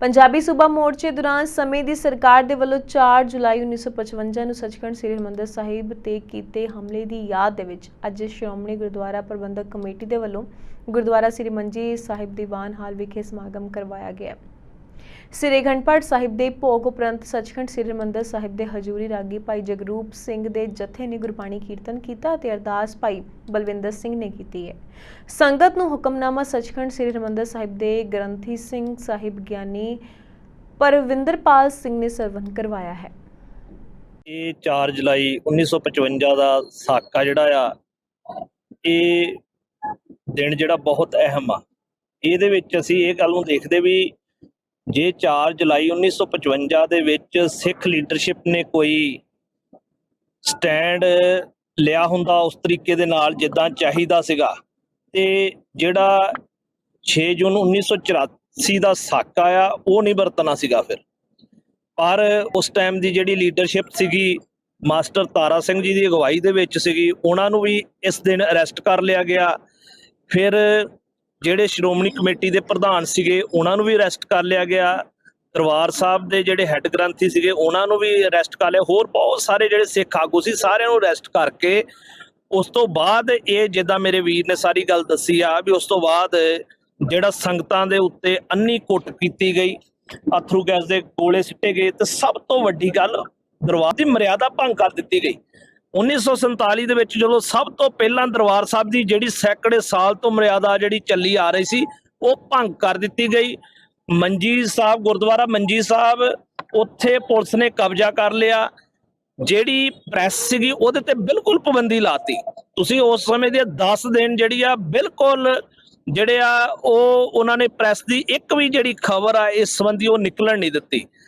ਪੰਜਾਬੀ ਸੂਬਾ ਮੋਰਚੇ ਦੌਰਾਨ ਸਮੇਂ ਦੀ ਸਰਕਾਰ ਦੇ ਵੱਲੋਂ 4 ਜੁਲਾਈ 1955 ਨੂੰ ਸੱਚਖੰਡ ਸ੍ਰੀ ਹਰਿਮੰਦਰ ਸਾਹਿਬ ਤੇ ਕੀਤੇ ਹਮਲੇ ਦੀ ਯਾਦ ਦੇ ਵਿੱਚ ਅੱਜ ਸ਼੍ਰੋਮਣੀ ਗੁਰਦੁਆਰਾ ਪ੍ਰਬੰਧਕ ਕਮੇਟੀ ਦੇ ਵੱਲੋਂ ਗੁਰਦੁਆਰਾ ਸ੍ਰੀ ਮੰਜੀ ਸਾਹਿਬ ਦੀਵਾਨ ਹਾਲ ਵਿਖੇ ਸਮਾਗਮ ਕਰਵਾਇਆ ਗਿਆ। ਸ੍ਰੀ ਅਖੰਡ ਸਾਹਿਬ ਦੇ ਭੋਗ ਉਪਰੰਤ ਸੱਚਖੰਡ ਸ੍ਰੀ ਹਰਿਮੰਦਰ ਸਾਹਿਬ ਦੇ ਹਜੂਰੀ ਰਾਗੀ ਭਾਈ ਜਗਰੂਪ ਸਿੰਘ ਦੇ ਜਥੇ ਨੇ ਗੁਰਬਾਣੀ ਕੀਰਤਨ ਕੀਤਾ ਅਤੇ ਅਰਦਾਸ ਭਾਈ ਬਲਵਿੰਦਰ ਸਿੰਘ ਨੇ ਕੀਤੀ ਹੈ। ਸੰਗਤ ਨੂੰ ਹੁਕਮਨਾਮਾ ਸੱਚਖੰਡ ਸ੍ਰੀ ਹਰਿਮੰਦਰ ਸਾਹਿਬ ਦੇ ਗ੍ਰੰਥੀ ਸਿੰਘ ਸਾਹਿਬ ਗਿਆਨੀ ਪਰਵਿੰਦਰਪਾਲ ਸਿੰਘ ਨੇ ਸਰਵਨ ਕਰਵਾਇਆ ਹੈ। ਇਹ 4 ਜੁਲਾਈ 1955 ਦਾ ਸਾਕਾ ਜਿਹੜਾ ਆ, ਇਹ ਦਿਨ ਜਿਹੜਾ ਬਹੁਤ ਅਹਿਮ ਆ। ਇਹਦੇ ਵਿੱਚ ਅਸੀਂ ਇਹ ਗੱਲ ਨੂੰ ਦੇਖਦੇ ਵੀ ਜੇ 4 ਜੁਲਾਈ 1955 ਦੇ ਵਿੱਚ ਸਿੱਖ ਲੀਡਰਸ਼ਿਪ ਨੇ ਕੋਈ ਸਟੈਂਡ ਲਿਆ ਹੁੰਦਾ ਉਸ ਤਰੀਕੇ ਦੇ ਨਾਲ ਜਿੱਦਾਂ ਚਾਹੀਦਾ ਸੀਗਾ, ਤੇ ਜਿਹੜਾ 6 ਜੂਨ 1984 ਦਾ ਸਾਕਾ ਆ, ਉਹ ਨਹੀਂ ਵਰਤਣਾ ਸੀਗਾ ਫਿਰ। ਪਰ ਉਸ ਟਾਈਮ ਦੀ ਜਿਹੜੀ ਲੀਡਰਸ਼ਿਪ ਸੀਗੀ, ਮਾਸਟਰ ਤਾਰਾ ਸਿੰਘ ਜੀ ਦੀ ਅਗਵਾਈ ਦੇ ਵਿੱਚ ਸੀਗੀ, ਉਹਨਾਂ ਨੂੰ ਵੀ ਇਸ ਦਿਨ ਅਰੈਸਟ ਕਰ ਲਿਆ ਗਿਆ। ਫਿਰ ਜਿਹੜੇ ਸ਼੍ਰੋਮਣੀ ਕਮੇਟੀ ਦੇ ਪ੍ਰਧਾਨ ਸੀਗੇ, ਉਹਨਾਂ ਨੂੰ ਵੀ ਅਰੈਸਟ ਕਰ ਲਿਆ ਗਿਆ। ਦਰਬਾਰ ਸਾਹਿਬ ਦੇ ਜਿਹੜੇ ਹੈੱਡ ਗ੍ਰੰਥੀ ਸੀਗੇ, ਉਹਨਾਂ ਨੂੰ ਵੀ ਅਰੈਸਟ ਕਰ ਲਿਆ। ਹੋਰ ਬਹੁਤ ਸਾਰੇ ਜਿਹੜੇ ਸਿੱਖ ਆਗੂ ਸੀ, ਸਾਰਿਆਂ ਨੂੰ ਅਰੈਸਟ ਕਰਕੇ, ਉਸ ਤੋਂ ਬਾਅਦ ਇਹ ਜਿੱਦਾਂ ਮੇਰੇ ਵੀਰ ਨੇ ਸਾਰੀ ਗੱਲ ਦੱਸੀ ਆ, ਵੀ ਉਸ ਤੋਂ ਬਾਅਦ ਜਿਹੜਾ ਸੰਗਤਾਂ ਦੇ ਉੱਤੇ ਅੰਨੀ ਕੁੱਟ ਕੀਤੀ ਗਈ, ਅਥਰੂ ਗੈਸ ਦੇ ਗੋਲੇ ਸਿੱਟੇ ਗਏ ਤੇ ਸਭ ਤੋਂ ਵੱਡੀ ਗੱਲ ਦਰਬਾਰ ਦੀ ਮਰਿਆਦਾ ਭੰਗ ਕਰ ਦਿੱਤੀ ਗਈ। 1947 ਦੇ ਵਿੱਚ ਜਦੋਂ ਸਭ ਤੋਂ ਪਹਿਲਾਂ ਦਰਬਾਰ ਸਾਹਿਬ ਦੀ ਜਿਹੜੀ ਸੈਂਕੜੇ ਸਾਲ ਤੋਂ ਮਰਿਆਦਾ ਜਿਹੜੀ ਚੱਲੀ ਆ ਰਹੀ ਸੀ, ਉਹ ਭੰਗ ਕਰ ਦਿੱਤੀ ਗਈ। ਮੰਜੀ ਸਾਹਿਬ, ਗੁਰਦੁਆਰਾ ਮੰਜੀ ਸਾਹਿਬ, ਉੱਥੇ ਪੁਲਿਸ ਨੇ ਕਬਜ਼ਾ ਕਰ ਲਿਆ। ਜਿਹੜੀ ਪ੍ਰੈਸ ਸੀਗੀ, ਉਹਦੇ ਤੇ ਬਿਲਕੁਲ ਪਾਬੰਦੀ ਲਾਤੀ। ਤੁਸੀਂ ਉਸ ਸਮੇਂ ਦੇ 10 ਦਿਨ ਜਿਹੜੀ ਆ, ਬਿਲਕੁਲ ਜਿਹੜੇ ਆ, ਉਹ ਉਹਨਾਂ ਨੇ ਪ੍ਰੈਸ ਦੀ ਇੱਕ ਵੀ ਜਿਹੜੀ ਖਬਰ ਆ, ਇਸ ਸੰਬੰਧੀ ਉਹ ਨਿਕਲਣ ਨਹੀਂ ਦਿੱਤੀ।